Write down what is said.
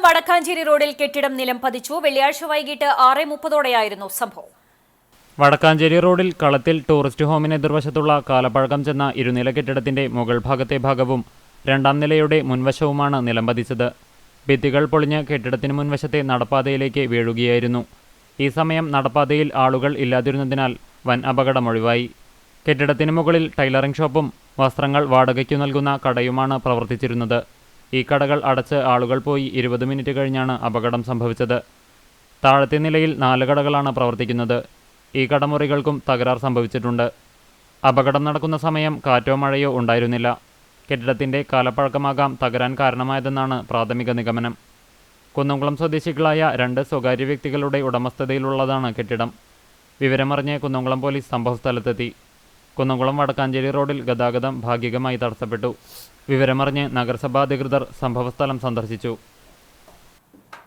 കുന്നംകുളം വടക്കാഞ്ചേരി റോഡിൽ കെട്ടിടം നിലം പതിച്ചു. വെള്ളിയാഴ്ച വൈകിട്ട് ആറ് മുപ്പതോടെയായിരുന്നു സംഭവം. വടക്കാഞ്ചേരി റോഡിൽ കളത്തിൽ ടൂറിസ്റ്റ് ഹോമിന് എതിർവശത്തുള്ള കാലപ്പഴക്കം ചെന്ന ഇരുനില കെട്ടിടത്തിന്റെ മുകൾ ഭാഗത്തെ ഭാഗവും രണ്ടാം നിലയുടെ മുൻവശവുമാണ് നിലം പതിച്ചത്. ഭിത്തികൾ പൊളിഞ്ഞ് കെട്ടിടത്തിന് മുൻവശത്തെ നടപ്പാതയിലേക്ക് വീഴുകയായിരുന്നു. ഈ സമയം നടപ്പാതയിൽ ആളുകൾ ഇല്ലാതിരുന്നതിനാൽ വൻ അപകടമൊഴിവായി കെട്ടിടത്തിന് മുകളിൽ ടൈലറിംഗ് ഷോപ്പും വസ്ത്രങ്ങൾ വാടകയ്ക്കു നൽകുന്ന കടയുമാണ് പ്രവർത്തിച്ചിരുന്നത്. ഈ കടകൾ അടച്ച് ആളുകൾ പോയി ഇരുപത് മിനിറ്റ് കഴിഞ്ഞാണ് അപകടം സംഭവിച്ചത്. താഴത്തെ നിലയിൽ നാല് കടകളാണ് പ്രവർത്തിക്കുന്നത്. ഈ കടമുറികൾക്കും തകരാർ സംഭവിച്ചിട്ടുണ്ട്. അപകടം നടക്കുന്ന സമയം കാറ്റോ മഴയോ ഉണ്ടായിരുന്നില്ല. കെട്ടിടത്തിന്റെ കാലപ്പഴക്കമാകാം തകരാൻ കാരണമായതെന്നാണ് പ്രാഥമിക നിഗമനം. കുന്നംകുളം സ്വദേശികളായ രണ്ട് സ്വകാര്യ വ്യക്തികളുടെ ഉടമസ്ഥതയിലുള്ളതാണ് കെട്ടിടം. വിവരമറിഞ്ഞ് കുന്നംകുളം പോലീസ് സംഭവസ്ഥലത്തെത്തി. കുന്നംകുളം വടക്കാഞ്ചേരി റോഡിൽ ഗതാഗതം ഭാഗികമായി തടസ്സപ്പെട്ടു. വിവരമറിഞ്ഞ് നഗരസഭാധികൃതർ സംഭവസ്ഥലം സന്ദർശിച്ചു